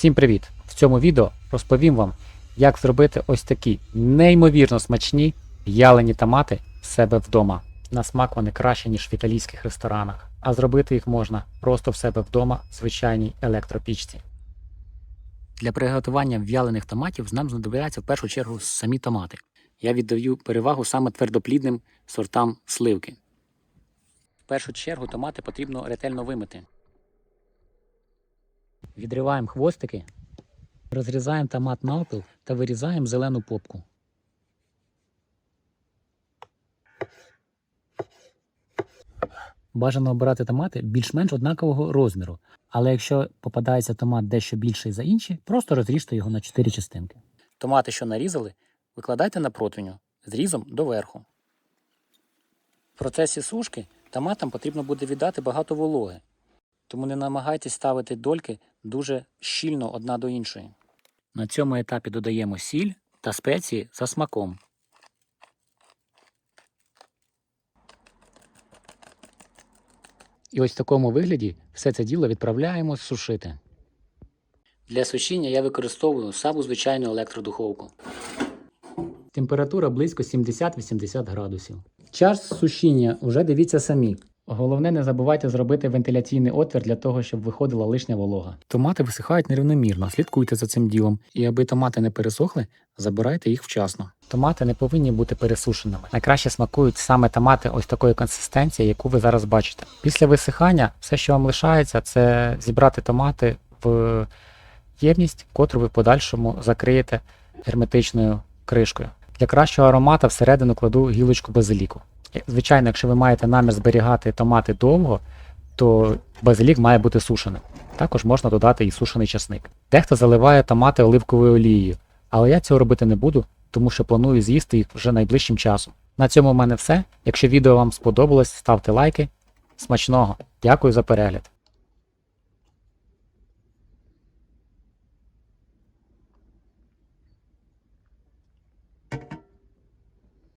Всім привіт! В цьому відео розповім вам, як зробити ось такі неймовірно смачні в'ялені томати в себе вдома. На смак вони краще, ніж в італійських ресторанах, а зробити їх можна просто в себе вдома в звичайній електропічці. Для приготування в'ялених томатів нам знадобляться в першу чергу самі томати. Я віддаю перевагу саме твердоплідним сортам сливки. В першу чергу томати потрібно ретельно вимити. Відриваємо хвостики, розрізаємо томат навпіл та вирізаємо зелену попку. Бажано обирати томати більш-менш однакового розміру, але якщо попадається томат дещо більший за інші, просто розріжте його на 4 частинки. Томати, що нарізали, викладайте на противню зрізом доверху. В процесі сушки томатам потрібно буде віддати багато вологи, тому не намагайтесь ставити дольки дуже щільно одна до іншої. На цьому етапі додаємо сіль та спеції за смаком. І ось в такому вигляді все це діло відправляємо сушити. Для сушіння я використовую саму звичайну електродуховку. Температура близько 70-80 градусів. Час сушіння вже дивіться самі. Головне, не забувайте зробити вентиляційний отвір для того, щоб виходила лишня волога. Томати висихають нерівномірно, слідкуйте за цим ділом. І аби томати не пересохли, забирайте їх вчасно. Томати не повинні бути пересушеними. Найкраще смакують саме томати ось такої консистенції, яку ви зараз бачите. Після висихання все, що вам лишається, це зібрати томати в ємність, котру ви в подальшому закриєте герметичною кришкою. Для кращого аромата всередину кладу гілочку базиліку. Звичайно, якщо ви маєте намір зберігати томати довго, то базилік має бути сушеним. Також можна додати і сушений часник. Дехто заливає томати оливковою олією, але я цього робити не буду, тому що планую з'їсти їх вже найближчим часом. На цьому в мене все. Якщо відео вам сподобалось, ставте лайки. Смачного! Дякую за перегляд!